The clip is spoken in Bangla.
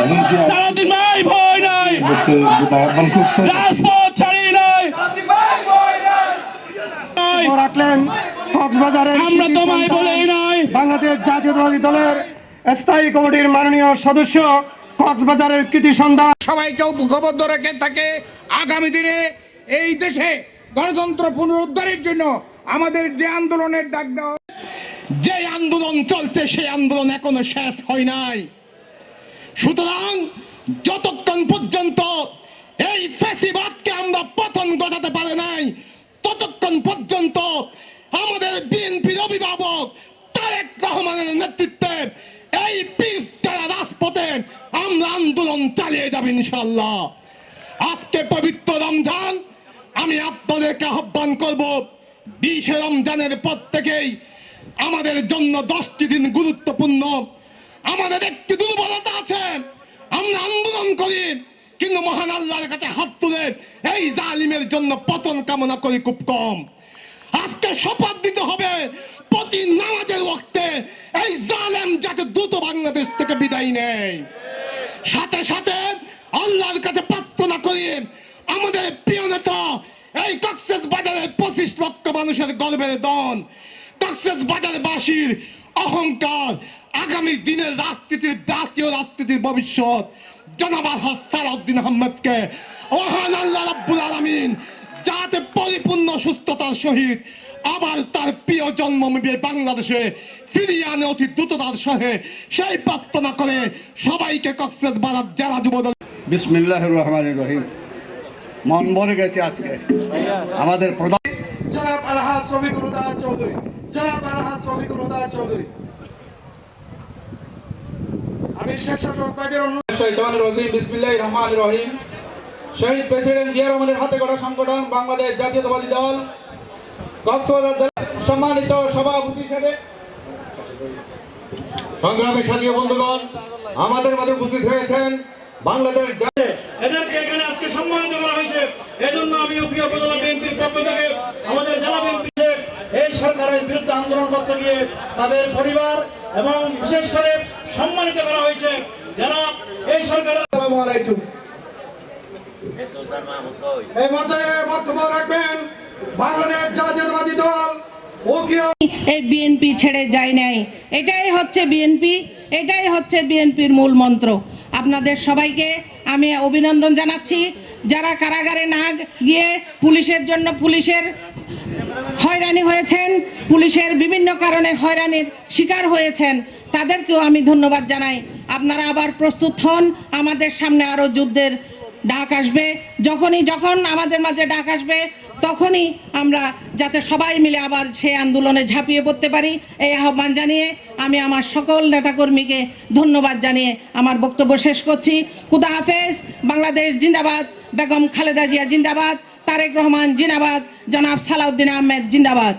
নাই ভয় নাই। মানে রাজপথ ছাড়ি নাই। নাই। রাখলেন কক্সবাজারের আমরা তোমায় বলেই নাই। বাংলাদেশ জাতীয়তাবাদী দলের স্থায়ী কমিটির মাননীয় সদস্য কক্সবাজারের কৃতি সন্ধান সবাইকে ঐক্যবদ্ধ রেখে তাকে আগামী দিনে এই দেশে গণতন্ত্র পুনরুদ্ধারের জন্য আমাদের যে আন্দোলনের ডাক দেওয়া যে আন্দোলন চলছে সেই আন্দোলন এখনও শেষ হয় নাই। সুতরাং যতক্ষণ পর্যন্ত এই ফ্যাসিবাদকে আমরা পতন ঘটাতে পারে নাই, ততক্ষণ পর্যন্ত আমাদের বিএনপির অভিভাবক তারেক রহমানের নেতৃত্বে এই পিস যারা রাজপথে আমরা আন্দোলন চালিয়ে যাব ইনশাল্লাহ আজকে পবিত্র রমজান, আমি আপনাদেরকে আহ্বান করব, বিশে রমজানের পর থেকেই আমাদের জন্য দশটি দিন গুরুত্বপূর্ণ আমাদের একটি দুর্বলতা আছে। আমরা আন্দোলন করি, কিন্তু মহান আল্লাহর কাছে হাত তুলে এই জালিমের জন্য পতন কামনা করি খুব কম। আজকে শপথ দিতে হবে প্রতি নামাজের ওয়াক্তে এই জালেম যাতে দ্রুত বাংলাদেশ থেকে বিদায় নেয়। সাথে সাথে আল্লাহর কাছে প্রার্থনা করি, আমাদের প্রিয় নেতা, এই কক্সেস বাজারের পঁচিশ লক্ষ মানুষের গর্বের দন। কক্সেস বাজারবাসীর অহংকার আগামী দিনের রাজনীতির জাতীয় রাজনীতির ভবিষ্যৎ। জনাব সালাউদ্দিন আহমেদকে ওহান আল্লাহ রাব্বুল আলামিন যাতে পরিপূর্ণ সুস্থতার সহিত আবার তার প্রিয় জন্মভূমি বাংলাদেশে ফিরিয়ে আনে অতি দ্রুততার সহে সেই প্রার্থনা করে সবাইকে কক্সেস বাজার জেলা যুবদল বিসমিল্লাহ রহমান রহিম। মন ভরে গেছে আজকে। আমাদের প্রধান জনাব রফিকুল উদ্দার চৌধুরী। জনাব রফিকুল উদ্দার চৌধুরী আমি স্বেচ্ছাসেবক কয়েকদের অনুরোধ শৈতান রহিম বিসমিল্লাহ রহমান রহিম শহীদ প্রেসিডেন্ট জিয়া রহমানের হাতে গড়া সংগঠন বাংলাদেশ জাতীয়তাবাদী দল। কক্সবাজার সম্মানিত সভাপতি হিসেবে সংগ্রামী বন্ধুগণ, আমাদের মাঝে উপস্থিত হয়েছেন বাংলাদেশ এদেরকে এখানে আজকে সম্মানিত করা হয়েছে। এজন্য আমি বিএনপির পক্ষ থেকে, আমাদের জেলা বিএনপি এই সরকারের বিরুদ্ধে আন্দোলন করতে গিয়ে তাদের পরিবার এবং বিশেষ করে সম্মানিত করা হয়েছে। যারা এই সরকারের আসসালামু আলাইকুম। এই মঞ্চে বক্তব্য রাখবেন বাংলাদেশ জাতীয়তাবাদী দল এই বিএনপি ছেড়ে যায় নাই। এটাই হচ্ছে বিএনপি এটাই হচ্ছে বিএনপির মূল মন্ত্র। আপনাদের সবাইকে আমি অভিনন্দন জানাচ্ছি। যারা কারাগারে না গিয়ে পুলিশের জন্য পুলিশের হয়রানি হয়েছেন পুলিশের বিভিন্ন কারণে হয়রানির শিকার হয়েছেন তাদেরকেও আমি ধন্যবাদ জানাই। আপনারা আবার প্রস্তুত হন, আমাদের সামনে আরও যুদ্ধের ডাক আসবে। যখনই যখন আমাদের মাঝে ডাক আসবে, তখনই আমরা যাতে সবাই মিলে আবার সেই আন্দোলনে ঝাঁপিয়ে পড়তে পারি। এই আহ্বান জানিয়ে আমি আমার সকল নেতাকর্মীকে ধন্যবাদ জানিয়ে আমার বক্তব্য শেষ করছি। খুদা হাফেজ, বাংলাদেশ জিন্দাবাদ, বেগম খালেদা জিয়া জিন্দাবাদ, তারেক রহমান জিন্দাবাদ, জনাব সালাউদ্দিন আহমেদ জিন্দাবাদ।